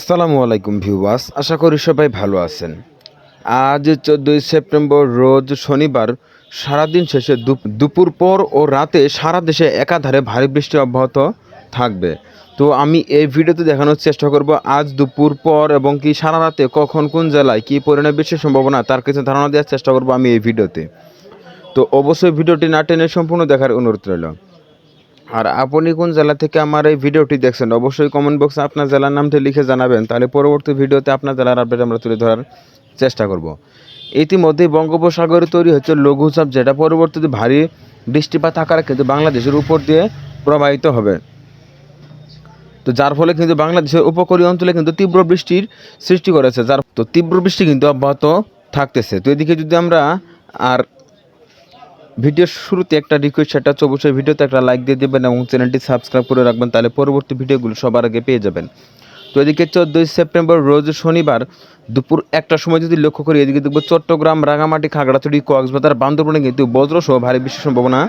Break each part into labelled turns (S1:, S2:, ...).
S1: আসসালামু আলাইকুম ভিউয়ার্স, আশা করি সবাই ভালো আছেন। আজ চোদ্দোই সেপ্টেম্বর, রোজ শনিবার, সারাদিন শেষে দুপ- দুপুর পর ও রাতে সারা দেশে একাধারে ভারী বৃষ্টি অব্যাহত থাকবে। তো আমি এই ভিডিওতে দেখানোর চেষ্টা করব আজ দুপুর পর এবং কি সারা রাতে কখন কোন জেলায় কী পরিমাণে বৃষ্টির সম্ভাবনা, তার কিছু ধারণা দেওয়ার চেষ্টা করব আমি এই ভিডিওতে। তো অবশ্যই ভিডিওটি না টেনে সম্পূর্ণ দেখার অনুরোধ রইল। আর আপনি কোন জেলা থেকে আমার এই ভিডিওটি দেখছেন, অবশ্যই কমেন্ট বক্সে আপনার জেলার নামটি লিখে জানাবেন, তাহলে পরবর্তী ভিডিওতে আপনার জেলার আপডেট আমরা তুলে ধরার চেষ্টা করব। ইতিমধ্যেই বঙ্গোপসাগরে তৈরি হচ্ছে লঘুচাপ যেটা পরবর্তীতে ভারী বৃষ্টিপাত আকারে কিন্তু বাংলাদেশের উপর দিয়ে প্রবাহিত হবে। তো যার ফলে কিন্তু বাংলাদেশের উপকূলীয় অঞ্চলে কিন্তু তীব্র বৃষ্টির সৃষ্টি করেছে, যার তো তীব্র বৃষ্টি কিন্তু অব্যাহত থাকতেছে। তো এদিকে যদি আমরা আর ভিডিওর শুরুতে একটা রিকোয়েস্ট সেটা হচ্ছে অবশ্যই ভিডিওতে একটা লাইক দিয়ে দেবেন এবং চ্যানেলটি সাবস্ক্রাইব করে রাখবেন, তাহলে পরবর্তী ভিডিওগুলো সবার আগে পেয়ে যাবেন। তো এদিকে চোদ্দোই সেপ্টেম্বর, রোজ শনিবার, দুপুর একটার সময় যদি লক্ষ্য করি, এদিকে দেখব চট্টগ্রাম, রাঙামাটি, খাগড়াছড়ি, কক্সবাজার, বান্দরবনে কিন্তু বজ্রসহ ভারী বৃষ্টির সম্ভাবনা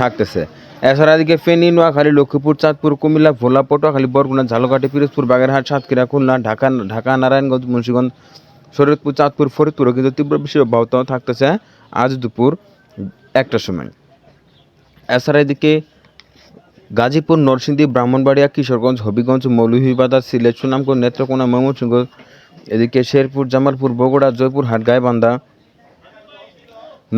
S1: থাকতেছে। এছাড়া এদিকে ফেনী, নোয়াখালী, লক্ষ্মীপুর, চাঁদপুর, কুমিল্লা, ভোলা, পটুয়াখালী, বরগুনা, ঝালকাঠি, পিরোজপুর, বাগেরহাট, সাতক্ষীরা, খুলনা, ঢাকা ঢাকা, নারায়ণগঞ্জ, মুন্সিগঞ্জ, শরীয়তপুর, চাঁদপুর, ফরিদপুরও কিন্তু তীব্র বৃষ্টির অব্যাহত থাকতেছে আজ দুপুর। একটার সময়। এছাড়া এদিকে গাজীপুর, নরসিংদী, ব্রাহ্মণবাড়িয়া, কিশোরগঞ্জ, হবিগঞ্জ, মৌলভীবাজার, সিলেট, সুনামগঞ্জ, নেত্রকোনা, ময়মনসিংহ, এদিকে শেরপুর, জামালপুর, বগুড়া জয়পুরহাট গাইবান্ধা,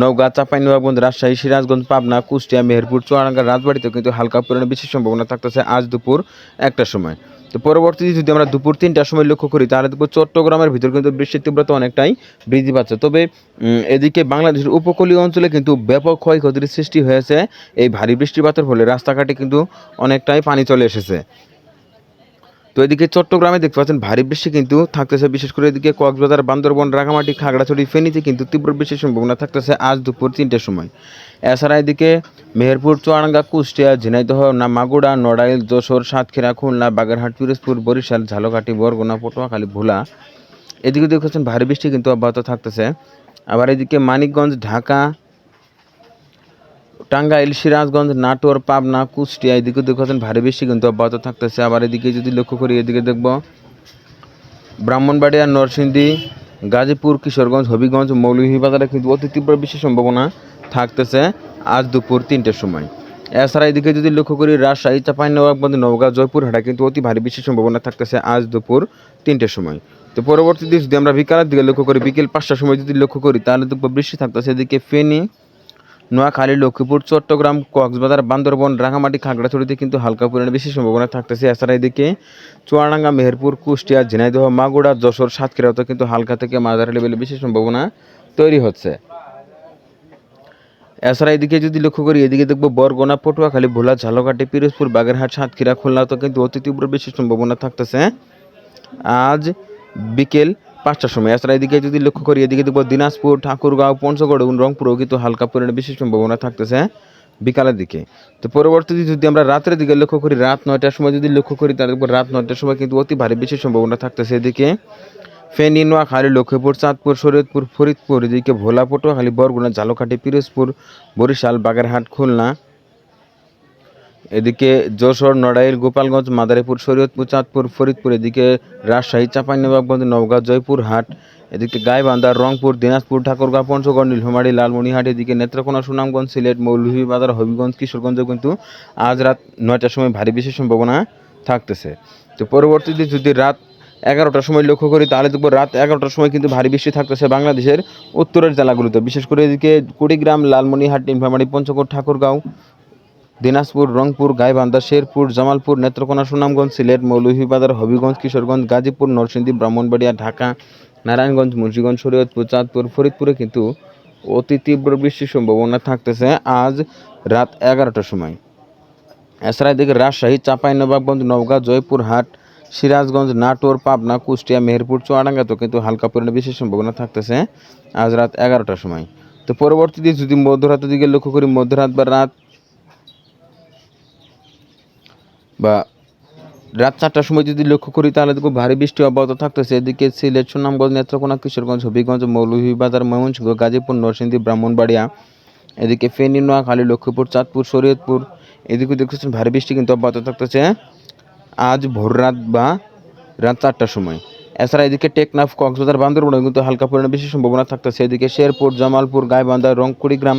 S1: নওগাঁ, চাঁপাইনবাবগঞ্জ, রাজশাহী, সিরাজগঞ্জ, পাবনা, কুষ্টিয়া, মেহেরপুর, চুয়াডাঙ্গা, রাজবাড়িতেও কিন্তু হালকা পরিমাণে বেশি সম্ভাবনা থাকতেছে আজ দুপুর একটার সময়। তো পরবর্তীতে যদি আমরা দুপুর তিনটার সময় লক্ষ্য করি, তাহলে দেখব চট্টগ্রামের ভিতর কিন্তু বৃষ্টির তীব্রতা অনেকটাই বৃদ্ধি পাচ্ছে। তবে এদিকে বাংলাদেশের উপকূলীয় অঞ্চলে কিন্তু ব্যাপক ক্ষয়ক্ষতির সৃষ্টি হয়েছে। এই ভারী বৃষ্টিপাতের ফলে রাস্তাঘাটে কিন্তু অনেকটাই পানি চলে এসেছে। তো এদিকে চট্টগ্রামে দেখতে পাচ্ছেন ভারী বৃষ্টি কিন্তু থাকতেছে, বিশেষ করে এদিকে কক্সবাজার, বান্দরবন, রাঙামাটি, খাগড়াছড়ি, ফেনীতে কিন্তু তীব্র বৃষ্টির সম্ভাবনা থাকতেছে আজ দুপুর তিনটের সময়। এছাড়া এদিকে মেহেরপুর, চুয়াডাঙ্গা, কুষ্টিয়া, ঝিনাইদহ মাগুড়া নড়াইল, যশোর, সাতক্ষীরা, খুলনা, বাগেরহাট, পিরোজপুর, বরিশাল, ঝালকাঠি, বরগুনা, পটুয়াখালী, ভোলা। এদিকে দেখছেন ভারী বৃষ্টি কিন্তু অব্যাহত থাকতেছে। আবার এদিকে মানিকগঞ্জ, ঢাকা টাঙ্গাইল, সিরাজগঞ্জ, নাটোর, পাবনা, কুষ্টিয়া, এদিকে দেখছেন ভারী বেশি কিন্তু অব্যাহত থাকতেছে। আবার এদিকে যদি লক্ষ্য করি, এদিকে দেখব ব্রাহ্মণবাড়িয়া, নরসিংদী, গাজীপুর, কিশোরগঞ্জ, হবিগঞ্জ, মৌলভীবাজারে কিন্তু অতি তীব্র বৃষ্টির সম্ভাবনা থাকতেছে আজ দুপুর তিনটের সময়। এছাড়া এদিকে যদি লক্ষ্য করি, রাজশাহী, চাঁপাইনবাবগঞ্জ নওগাঁ জয়পুরহাটে কিন্তু অতি ভারী বৃষ্টির সম্ভাবনা থাকতেছে আজ দুপুর তিনটের সময়। তো পরবর্তীতে যদি আমরা বিকালের দিকে লক্ষ্য করি, বিকেল পাঁচটার সময় যদি লক্ষ্য করি, তাহলে দেখব বৃষ্টি থাকতেছে। এদিকে ফেনী নোয়াখালী, লক্ষ্মীপুর, চট্টগ্রাম, কক্সবাজার, বান্দরবন রাঙামাটি খাগড়াছড়িতে কিন্তু হালকা পরিমাণে বেশি সম্ভাবনা থাকতেছে। এছাড়া এদিকে চুয়াডাঙ্গা, মেহেরপুর, কুষ্টিয়া, ঝিনাইদহ মাগুড়া যশোর সাতক্ষীরাতে কিন্তু হালকা থেকে মাঝারি লেভেলে বেশি সম্ভাবনা তৈরি হচ্ছে। এছাড়া এদিকে যদি লক্ষ্য করি, এদিকে দেখব বরগোনা, পটুয়াখালী, ভোলা ঝালকাটি পিরোজপুর, বাগেরহাট, সাতক্ষীরা খুলনাতে কিন্তু অতি তীব্র বেশি সম্ভাবনা থাকতেছে। আজ বিকেল পাঁচটার সময়। এছাড়া এদিকে যদি লক্ষ্য করি, এদিকে দেখব দিনাজপুর, ঠাকুরগাঁও, পঞ্চগড় এবং রংপুরেও কিন্তু হালকা পরিমাণে বেশি সম্ভাবনা থাকতেছে বিকালের দিকে। তো পরবর্তীতে যদি আমরা রাতের দিকে লক্ষ্য করি, রাত নয়টার সময় যদি লক্ষ্য করি, তাহলে রাত নয়টার সময় কিন্তু অতি ভারী বেশি সম্ভাবনা থাকতেছে এদিকে। ফেনী, নোয়াখালী, লক্ষ্মীপুর, চাঁদপুর, শরীয়তপুর, ফরিদপুর, এদিকে ভোলা পটুয়াখালী বরগুনা ঝালকাঠি, পিরোজপুর, বরিশাল, বাগেরহাট, খুলনা এদিকে যশোর, নড়াইল, গোপালগঞ্জ, মাদারীপুর, শরীয়তপুর, চাঁদপুর, ফরিদপুর, এদিকে রাজশাহী, চাঁপাইনবাবগঞ্জ, নওগাঁ জয়পুরহাট এদিকে গাইবান্ধা, রংপুর, দিনাজপুর ঠাকুরগাঁও পঞ্চগড়, নীলফামারী লালমনিহাট এদিকে নেত্রকোনা, সুনামগঞ্জ, সিলেট, মৌলভীবাজার, হবিগঞ্জ, কিশোরগঞ্জে কিন্তু আজ রাত নয়টার সময় ভারী বেশি সম্ভাবনা থাকতেছে। তো পরবর্তীতে যদি রাত এগারোটার সময় লক্ষ্য করি, তাহলে দেখব রাত এগারোটার সময় কিন্তু ভারী বৃষ্টি থাকতেছে বাংলাদেশের উত্তরের জেলাগুলোতে। বিশেষ করে এদিকে কুড়িগ্রাম, লালমনিহাট, নীলফামারী, পঞ্চগড়, ঠাকুরগাঁও দিনাজপুর, রংপুর, গাইবান্ধা, শেরপুর, জামালপুর, নেত্রকোনা, সুনামগঞ্জ, সিলেট, মৌলভীবাজার, হবিগঞ্জ, কিশোরগঞ্জ, গাজীপুর, নরসিংদী, ব্রাহ্মণবাড়িয়া, ঢাকা, নারায়ণগঞ্জ, মুন্সিগঞ্জ, শরীয়তপুর, চাঁদপুর, ফরিদপুরে কিন্তু অতি তীব্র বৃষ্টির সম্ভাবনা থাকতেছে আজ রাত এগারোটার সময়। এছাড়া এদিকে রাজশাহী, চাঁপাইনবাবগঞ্জ, নওগাঁ, জয়পুরহাট, সিরাজগঞ্জ, নাটোর, পাবনা, কুষ্টিয়া, মেহেরপুর, চুয়াডাঙ্গাতেও কিন্তু হালকা পরিমাণে বেশি সম্ভাবনা থাকতেছে আজ রাত এগারোটার সময়। তো পরবর্তীতে যদি মধ্যরাতের দিকে লক্ষ্য করি, মধ্যরাত বা রাত বা রাত চারটার সময় যদি লক্ষ্য করি, তাহলে দেখব ভারী বৃষ্টি অব্যাহত থাকতেছে। এদিকে সিলেট, সুনামগঞ্জ, নেত্রকোনা, কিশোরগঞ্জ, হবিগঞ্জ, মৌলভীবাজার, ময়মনসিংহ, গাজীপুর, নরসিংদী, ব্রাহ্মণবাড়িয়া, এদিকে ফেনী, নোয়াখালী, লক্ষ্মীপুর, চাঁদপুর, শরীয়তপুর, এদিকে দেখতেছেন ভারী বৃষ্টি কিন্তু অব্যাহত থাকতেছে। আজ ভোর রাত বা রাত চারটার সময়। এছাড়া এদিকে টেকনাফ, কক্সবাজার বান্দরবনে কিন্তু হালকা পরিমাণে বেশি সম্ভাবনা থাকতেছে। এদিকে শেরপুর, জামালপুর, গাইবান্ধা, রংপুরিগ্রাম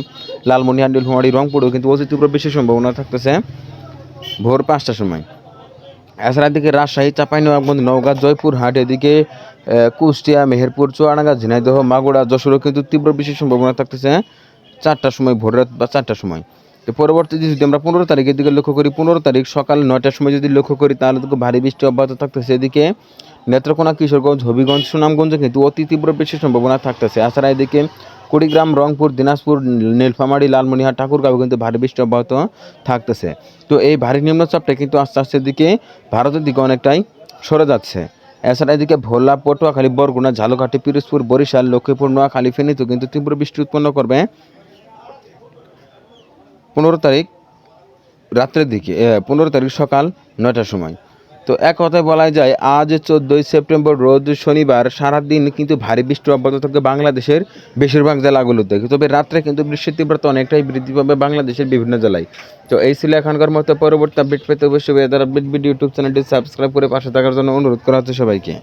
S1: লালমনিরহাট নীলফামারী, রংপুরেও কিন্তু অতি তীব্র বেশি সম্ভাবনা থাকতেছে। ভোর পাঁচটার সময়। এছাড়া এদিকে রাজশাহী চাপাই চাঁপাইনবাবগঞ্জ, নওগাঁ জয়পুরহাট এদিকে কুষ্টিয়া, মেহেরপুর, চুয়াডাঙ্গা, ঝিনাইদহ মাগুড়া যশোরও কিন্তু তীব্র বেশি সম্ভাবনা থাকতেছে চারটার সময়, ভোর রাত বা চারটার সময়। তো পরবর্তীতে যদি আমরা পনেরো তারিখের দিকে লক্ষ্য করি, পনেরো তারিখ সকাল নয়টার সময় যদি লক্ষ্য করি, তাহলে তো ভারী বৃষ্টি অব্যাহত থাকতেছে। এদিকে নেত্রকোনা, কিশোরগঞ্জ, হবিগঞ্জ, সুনামগঞ্জে কিন্তু অতি তীব্র বেশি সম্ভাবনা থাকতেছে। এছাড়া এদিকে কুড়িগ্রাম, রংপুর, দিনাজপুর, নীলফামারী, লালমনিরহাট, ঠাকুরগাঁও কিন্তু ভারী বৃষ্টি অব্যাহত থাকতেছে। তো এই ভারী নিম্নচাপটা কিন্তু আস্তে আস্তে দিকে ভারতের দিকে অনেকটাই সরে যাচ্ছে। এছাড়া এদিকে ভোলা, পটুয়াখালী, বরগুনা, ঝালকাঠি, পিরোজপুর, বরিশাল, লক্ষ্মীপুর, নোয়াখালী, ফেনীতেও কিন্তু তীব্র বৃষ্টি উৎপন্ন করবে পনেরো তারিখ রাত্রের দিকে পনেরো তারিখ সকাল নয়টার সময়। তো এক কথায় বলা যায়, আজ চোদ্দোই সেপ্টেম্বর, রোজ শনিবার, সারাদিন কিন্তু ভারী বৃষ্টি অব্যাহত থাকবে বাংলাদেশের বেশিরভাগ জেলাগুলোতে। তবে রাত্রে কিন্তু বৃষ্টির তীব্রতা অনেকটাই বৃদ্ধি পাবে বাংলাদেশের বিভিন্ন জেলায়। তো এই ছিল এখনকার মতো পরবর্তী আপডেট পেতে অবশ্যই ইউটিউব চ্যানেলটি সাবস্ক্রাইব করে পাশে থাকার জন্য অনুরোধ করা হচ্ছে সবাইকে।